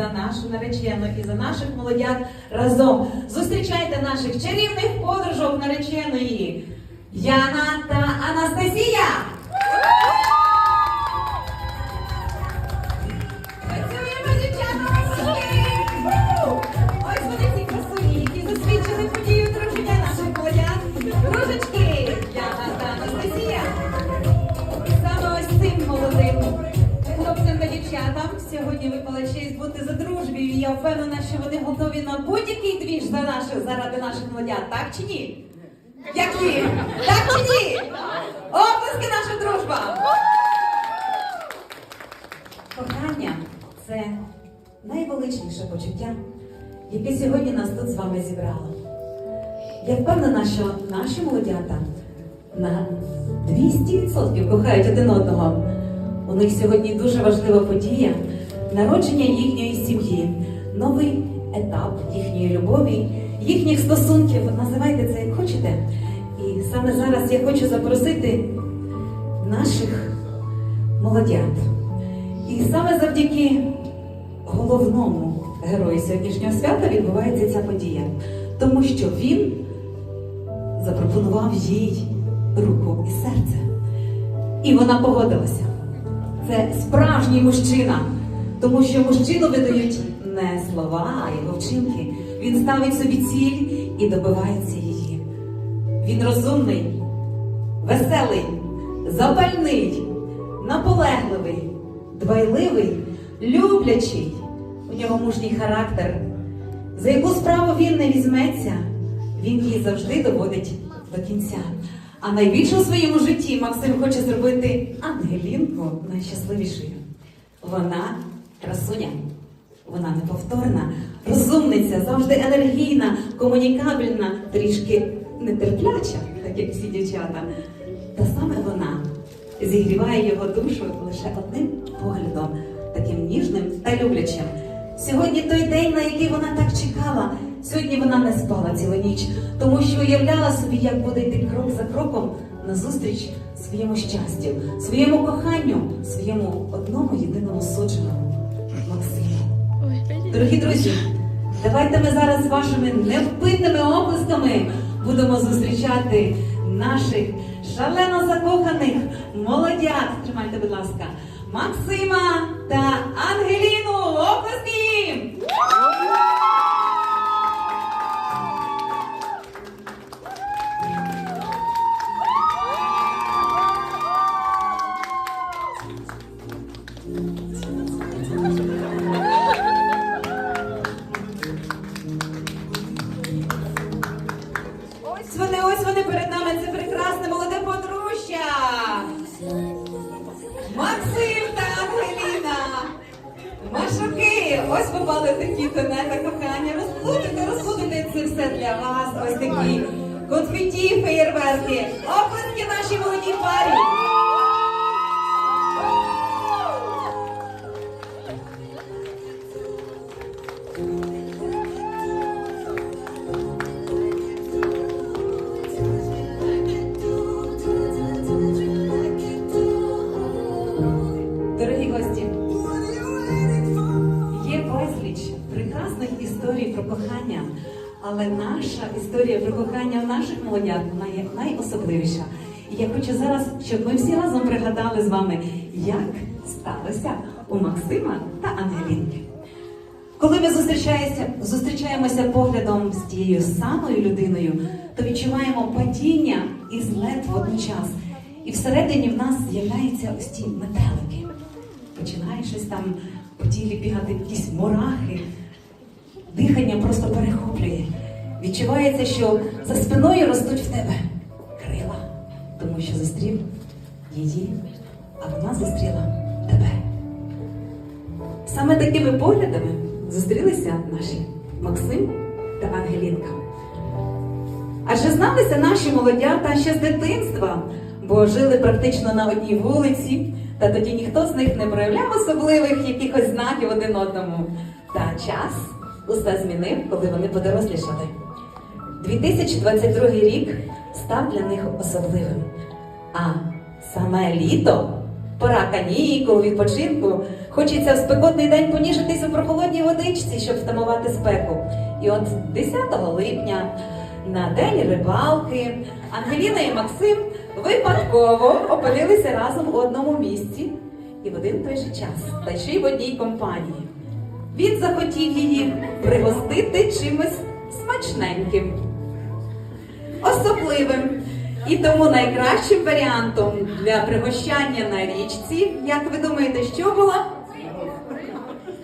за нашу наречену і за наших молодят разом. Зустрічайте наших чарівних подружок нареченої Яна та Анастасія. Я впевнена, що вони готові на будь-який двіж за наших, заради наших молодят, так чи ні? Які? Так чи ні? Оплески наша дружба! Кохання це найвеличніше почуття, яке сьогодні нас тут з вами зібрало. Я впевнена, що наші молодята на 200% кохають один одного. У них сьогодні дуже важлива подія народження їхньої сім'ї, новий етап їхньої любові, їхніх стосунків. Називайте це як хочете. І саме зараз я хочу запросити наших молодят. І саме завдяки головному герою сьогоднішнього свята відбувається ця подія, тому що він запропонував їй руку і серце. І вона погодилася. Це справжній мужчина, тому що мужчину видають не слова, а його вчинки. Він ставить собі ціль і добивається її. Він розумний, веселий, запальний, наполегливий, дбайливий, люблячий. У нього мужній характер. За яку справу він не візьметься, він її завжди доводить до кінця. А найбільше у своєму житті Максим хоче зробити Ангелінку найщасливішою. Вона красуня, вона неповторна, розумниця, завжди енергійна, комунікабельна, трішки нетерпляча, так як всі дівчата. Та саме вона зігріває його душу лише одним поглядом, таким ніжним та люблячим. Сьогодні той день, на який вона так чекала. Сьогодні вона не спала цілу ніч, тому що уявляла собі, як буде йти крок за кроком назустріч своєму щастю, своєму коханню, своєму одному єдиному судженому. Дорогі друзі, давайте ми зараз з вашими невпинними оплесками будемо зустрічати наших шалено закоханих молодят. Тримайте, будь ласка, Максима та Ось ось вони перед нами. Це прекрасне молоде подружжя. Максим та Ангеліна. Машуки, ось попали такі тонета кохання. Розплутайте, розплутайте це все для вас. Ось такі конфеті, феєрверки. Оплески нашій молодій парі. Але наша історія про кохання наших молодят вона є найособливіша. І я хочу зараз, щоб ми всі разом пригадали з вами, як сталося у Максима та Ангелінки. Коли ми зустрічаємося поглядом з тією самою людиною, то відчуваємо падіння і злет водночас. І всередині в нас з'являються ось ті метелики. Починає щось там по тілі бігати якісь мурахи, дихання просто перехоплює. Відчувається, що за спиною ростуть в тебе крила, тому що зустрів її, а вона зустріла тебе. Саме такими поглядами зустрілися наші Максим та Ангелінка. Адже зналися наші молодята ще з дитинства, бо жили практично на одній вулиці, та тоді ніхто з них не проявляв особливих якихось знаків один одному. Та час усе змінив, коли вони подорослішали. 2022 рік став для них особливим. А саме літо, пора канікул, відпочинку, Хочеться в спекотний день поніжитись у прохолодній водичці, щоб втамувати спеку. І от 10 липня на день рибалки Ангеліна і Максим випадково опинилися разом у одному місці і в один той же час, та ще й в одній компанії. Він захотів її пригостити чимось смачненьким, особливим. І тому найкращим варіантом для пригощання на річці, як ви думаєте, що було?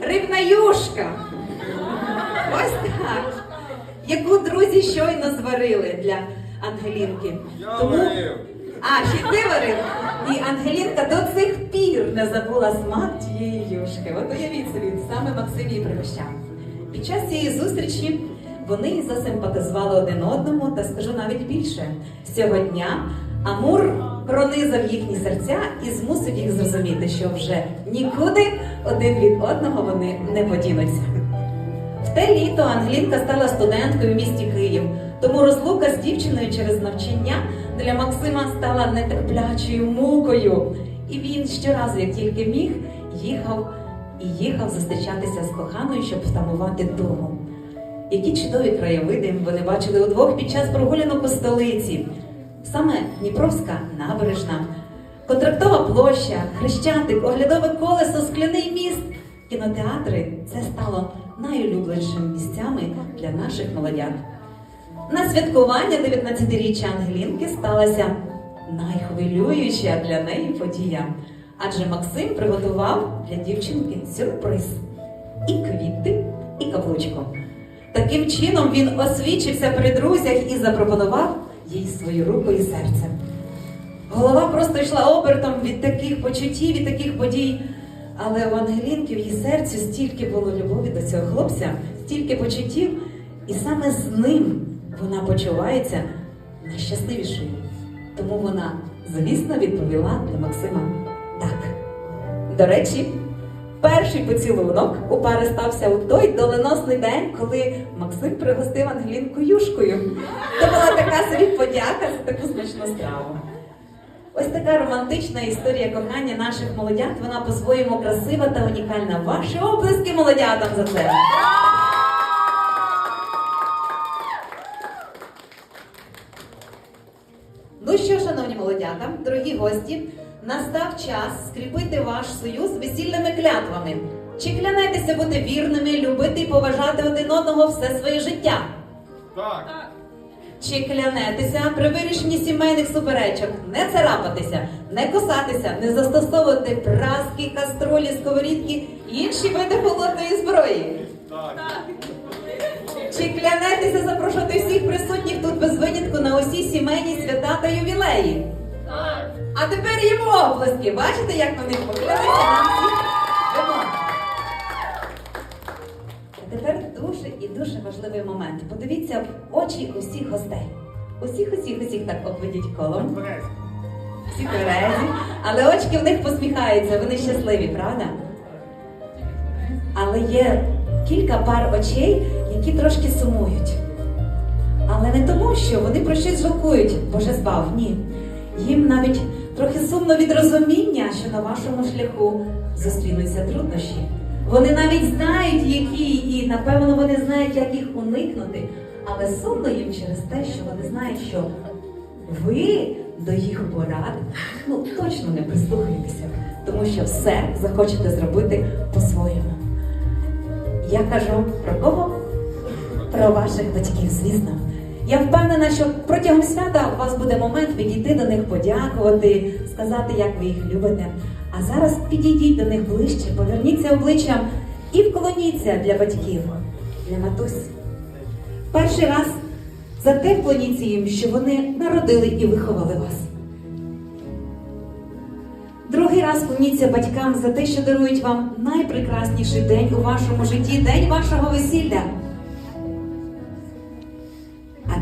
Рибна юшка. Ось так. Яку друзі щойно зварили для Ангелінки. Тому. А, ще ти? І Ангелінка до цих пір не забула смак тієї юшки. От уявіть собі, саме Максим її пригощав. Під час цієї зустрічі вони засимпатизували один одному, та скажу навіть більше. З цього дня Амур пронизав їхні серця і змусив їх зрозуміти, що вже нікуди один від одного вони не подінуться. В те літо Ангелінка стала студенткою в місті Київ, тому розлука з дівчиною через навчання для Максима стала нетерплячою мукою. І він щоразу, як тільки міг, їхав і їхав зустрічатися з коханою, щоб втамувати дому. Які чудові краєвиди вони бачили удвох під час прогулянок у столиці. Саме Дніпровська набережна, контрактова площа, хрещатик, оглядове колесо, скляний міст. Кінотеатри це стало найулюбленішими місцями для наших молодят. На святкування 19-річчя Ангелінки сталася найхвилююча для неї подія. Адже Максим приготував для дівчинки сюрприз і квіти, і каблучку. Таким чином він освічився при друзях і запропонував їй свою руку і серце. Голова просто йшла обертом від таких почуттів і таких подій. Але у Ангелінки в її серці стільки було любові до цього хлопця, стільки почуттів, і саме з ним вона почувається найщасливішою. Тому вона, звісно, відповіла для Максима так. До речі, перший поцілунок у пари стався у той доленосний день, коли Максим пригостив Ангелінку юшкою. Це була така собі подяка за таку смачну страву. Ось така романтична історія кохання наших молодят. Вона по-своєму красива та унікальна. Ваші оплески молодятам за це. Гості, настав час скріпити ваш союз весільними клятвами. Чи клянетеся бути вірними, любити і поважати один одного все своє життя? Так. Чи клянетеся при вирішенні сімейних суперечок не царапатися, не кусатися, не застосовувати праски, кастролі, сковорідки і інші види холодної зброї? Так. Чи клянетеся запрошувати всіх присутніх тут без винятку на усі сімейні свята та ювілеї? А тепер їмо оплески. Бачите, як вони поклялися. А тепер дуже і дуже важливий момент. Подивіться в очі усіх гостей. Усіх, усіх, усіх так обведіть колом. Всі тверезі, але очки в них посміхаються, вони щасливі, правда? Але є кілька пар очей, які трошки сумують. Але не тому, що вони про щось жалкують, Боже збав, ні. Їм навіть трохи сумно від розуміння, що на вашому шляху зустрінуться труднощі. Вони навіть знають, які, і напевно вони знають, як їх уникнути. Але сумно їм через те, що вони знають, що ви до їх порад ну точно не прислухаєтеся, тому що все захочете зробити по-своєму. Я кажу про кого? Про ваших батьків, звісно. Я впевнена, що протягом свята у вас буде момент підійти до них, подякувати, сказати, як ви їх любите. А зараз підійдіть до них ближче, поверніться обличчям і вклоніться для батьків, для матусь. Перший раз за те вклоніться їм, що вони народили і виховали вас. Другий раз вклоніться батькам за те, що дарують вам найпрекрасніший день у вашому житті, день вашого весілля.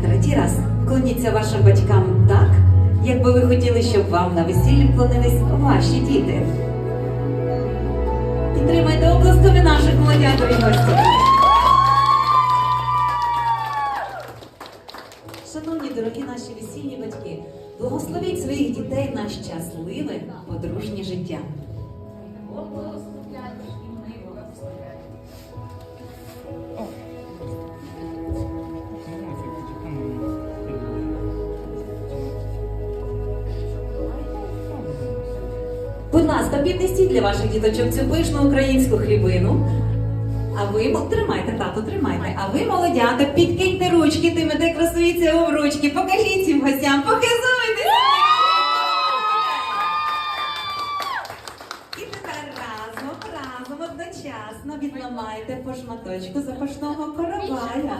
Третій раз вклоніться вашим батькам так, як би ви хотіли, щоб вам на весіллі вклонились ваші діти. Підтримайте обласкові наших молодятові гостів. Шановні дорогі наші весільні батьки, благословіть своїх дітей на щасливе подружнє життя. О, і ми благословляємо. Ласка, піднесіть для ваших діточок цю пишну українську хлібину. А ви тримайте, тату, тримайте. А ви, молодята, підкиньте ручки, тими, де красується у ручки. Покажіть цим гостям, показуйте. І тепер разом, разом одночасно відламайте по шматочку запашного коровая.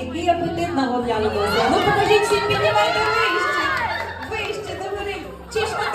Який апетит нагодлялося. Ну покажіть всім, піднімайте вище. Вище до гори. Чи шматочок